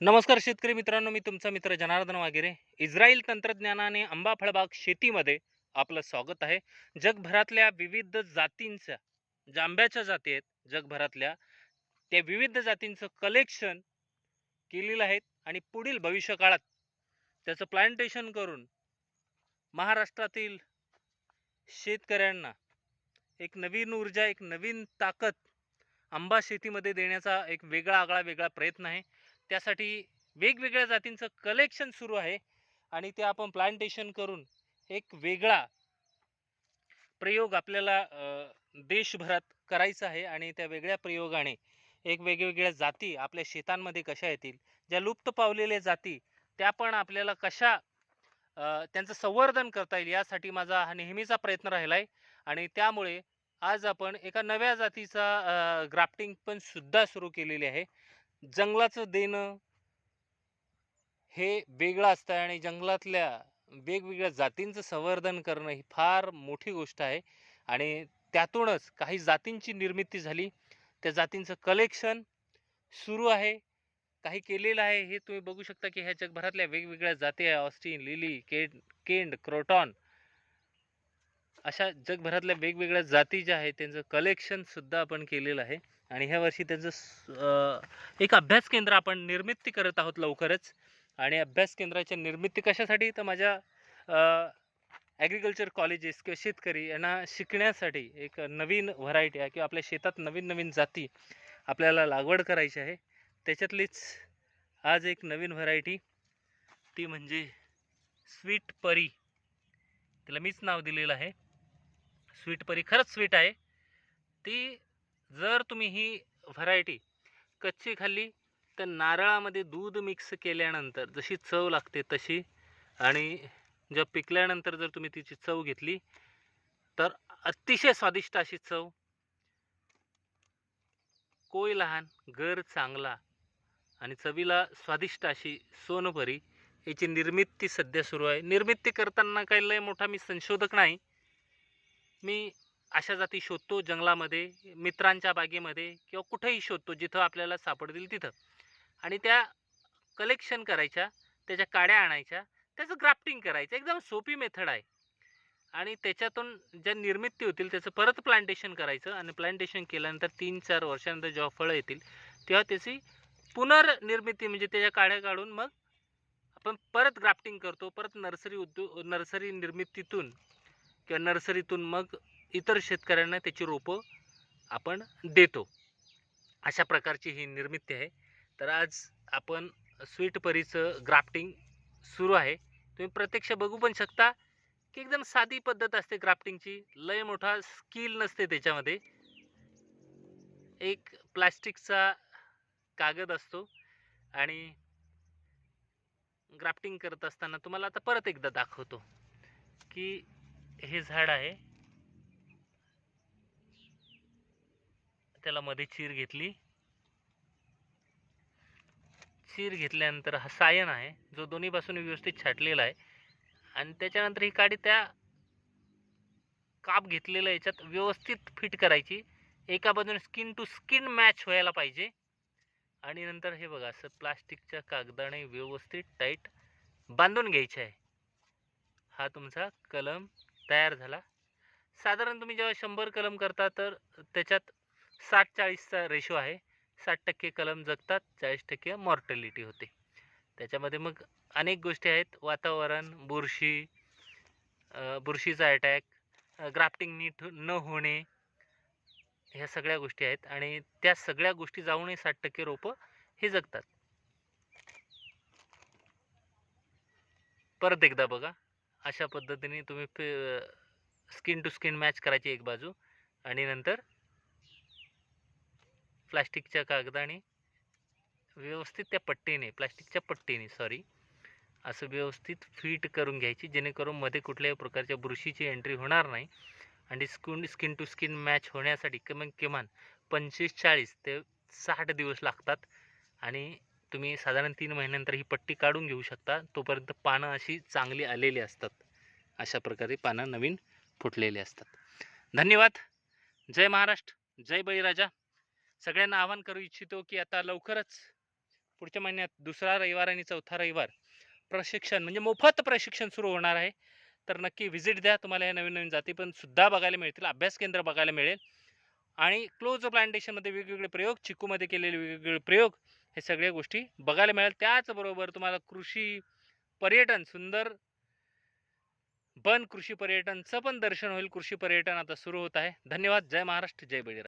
नमस्कार शेतकरी मित्रांनो मी तुमचा मित्र जनार्दन वागिरे इस्रायल तंत्रज्ञानाने आंबा फळबाग शेतीमध्ये आपलं स्वागत आहे. जगभरातल्या विविध जातींच्या ज्या आंब्याच्या जाती आहेत जगभरातल्या त्या विविध जातींचं कलेक्शन केलेलं आहे आणि पुढील भविष्यकाळात त्याचं प्लांटेशन करून महाराष्ट्रातील शेतकऱ्यांना एक नवीन ऊर्जा एक नवीन ताकद आंबा शेतीमध्ये देण्याचा एक वेगळा आगळा वेगळा प्रयत्न आहे. त्यासाठी वेगवेगळ्या जातींचं कलेक्शन सुरू आहे. आणि ते आपण प्लांटेशन करून एक वेगळा प्रयोग आपल्याला देशभरात करायचा आहे. आणि त्या वेगळ्या प्रयोगाने एक वेगवेगळ्या जाती आपल्या शेतांमध्ये कशा येतील ज्या लुप्त पावलेल्या जाती त्या पण आपल्याला कशा त्यांचं संवर्धन करता येईल यासाठी माझा हा नेहमीचा प्रयत्न राहिला आहे आणि त्यामुळे आज आपण एका नव्या जातीचा ग्राफ्टिंग पण सुद्धा सुरू केलेली आहे. जंगलाचं देणं हे वेगळं असतं आणि जंगलातल्या वेगवेगळ्या जातींचं संवर्धन करणं ही फार मोठी गोष्ट आहे. आणि त्यातूनच काही जातींची निर्मिती झाली. त्या जातींचं कलेक्शन सुरू आहे. काही केलेलं आहे हे तुम्ही बघू शकता की ह्या जगभरातल्या वेगवेगळ्या जाती आहे. ऑस्टिन लिली केंड केंड क्रोटॉन अशा जगभरातल्या वेगवेगळ्या जाती ज्या आहेत त्यांचं कलेक्शनसुद्धा आपण केलेलं आहे. आणि ह्या वर्षी त्यांचं एक अभ्यास केंद्र आपण निर्मिती करत आहोत लवकरच. आणि अभ्यास केंद्राच्या निर्मिती कशासाठी? तर माझ्या ॲग्रिकल्चर कॉलेजेस किंवा शेतकरी यांना शिकण्यासाठी एक नवीन व्हरायटी आहे किंवा आपल्या शेतात नवीन नवीन जाती आपल्याला लागवड करायची आहे. त्याच्यातलीच आज एक नवीन व्हरायटी ती म्हणजे स्वीट परी. तिला मीच नाव दिलेलं आहे. स्वीट परी खरंच स्वीट आहे. ती जर तुम्ही ही व्हरायटी कच्ची खाल्ली तर नारळामध्ये दूध मिक्स केल्यानंतर जशी चव लागते तशी आणि जेव्हा पिकल्यानंतर जर तुम्ही तिची चव घेतली तर अतिशय स्वादिष्ट अशी चव. कोय लहान गर चांगला आणि चवीला स्वादिष्ट अशी सोनभरी याची निर्मिती सध्या सुरू आहे. निर्मिती करताना काही लय मोठा मी संशोधक नाही. मी अशा जाती शोधतो जंगलामध्ये मित्रांच्या बागेमध्ये किंवा कुठेही शोधतो जिथं आपल्याला सापडतील तिथं. आणि त्या कलेक्शन करायच्या त्याच्या काड्या आणायच्या त्याचं ग्राफ्टिंग करायचं. एकदम सोपी मेथड आहे. आणि त्याच्यातून ज्या निर्मिती होतील त्याचं परत प्लांटेशन करायचं आणि प्लांटेशन केल्यानंतर तीन चार वर्षानंतर जेव्हा फळं येतील तेव्हा त्याची पुनर्निर्मिती म्हणजे त्याच्या काड्या काढून मग आपण परत ग्राफ्टिंग करतो. परत नर्सरी उद्योग नर्सरी निर्मितीतून किंवा नर्सरीतून मग इतर शेतकऱ्यांना त्याची रोपं आपण देतो. अशा प्रकारची ही निर्मिती आहे. तर आज आपण स्वीट परीचं ग्राफ्टिंग सुरू आहे. तुम्ही प्रत्यक्ष बघू पण शकता की एकदम साधी पद्धत असते ग्राफ्टिंगची. लय मोठा स्किल नसते त्याच्यामध्ये. एक प्लास्टिकचा कागद असतो आणि ग्राफ्टिंग करत असताना तुम्हाला आता परत एकदा दाखवतो की हे झाड आहे. त्याला मध्ये चीर घेतली. चीर घेतल्यानंतर हा सायन आहे जो दोन्ही व्यवस्थित छाटलेला आहे. आणि त्याच्यानंतर ही काडी त्या काप घेतलेल्या याच्यात व्यवस्थित फिट करायची. एका बाजूने स्किन टू स्किन मॅच व्हायला पाहिजे. आणि नंतर हे बघा असं प्लास्टिकच्या कागदाने व्यवस्थित टाईट बांधून घ्यायचे आहे. हा तुमचा कलम तयार झाला. साधारण तुम्ही जेव्हा शंभर कलम करता तर त्याच्यात साठ चाळीसचा रेशो आहे. साठ टक्के कलम जगतात चाळीस टक्के मॉर्टॅलिटी होते. त्याच्यामध्ये मग अनेक गोष्टी आहेत. वातावरण बुरशी बुरशीचा अटॅक ग्राफ्टिंग नीट न होणे ह्या सगळ्या गोष्टी आहेत आणि त्या सगळ्या गोष्टी जाऊनही साठ टक्के रोपं हे जगतात. परत एकदा बघा. अशा पद्धतीने तुम्ही स्किन टू स्किन मॅच करायची एक बाजू आणि नंतर प्लास्टिकच्या कागदाने व्यवस्थित त्या पट्टीने प्लास्टिकच्या पट्टीने सॉरी असं व्यवस्थित फिट करून घ्यायची जेणेकरून मध्ये कुठल्याही प्रकारच्या बुरशीची एंट्री होणार नाही. आणि skin skin to skin match होण्यासाठी किमान किमान पंचवीस चाळीस ते साठ दिवस लागतात. आणि तुम्ही साधारण तीन महिन्यानंतर ही पट्टी काढून घेऊ शकता. तोपर्यंत पानं अशी चांगली आलेली असतात. अशा प्रकारे पानं नवीन फुटलेली असतात. धन्यवाद. जय महाराष्ट्र. जय बळीराजा. सगळ्यांना आवाहन करू इच्छितो की आता लवकरच पुढच्या महिन्यात दुसरा रविवार आणि चौथा रविवार प्रशिक्षण म्हणजे मोफत प्रशिक्षण सुरू होणार आहे. तर नक्की व्हिजिट द्या तुम्हाला या नवीन नवीन जाती पण सुद्धा बघायला मिळतील अभ्यास केंद्र बघायला मिळेल. आणि क्लोज प्लांटेशनमध्ये वेगवेगळे प्रयोग चिकूमध्ये केलेले वेगवेगळे प्रयोग हे सगळ्या गोष्टी बघायला मिळेल. त्याचबरोबर तुम्हाला कृषी पर्यटन सुंदर बन कृषी पर्यटनचं पण दर्शन होईल. कृषी पर्यटन आता सुरू होत आहे. धन्यवाद. जय महाराष्ट्र. जय बळीराम.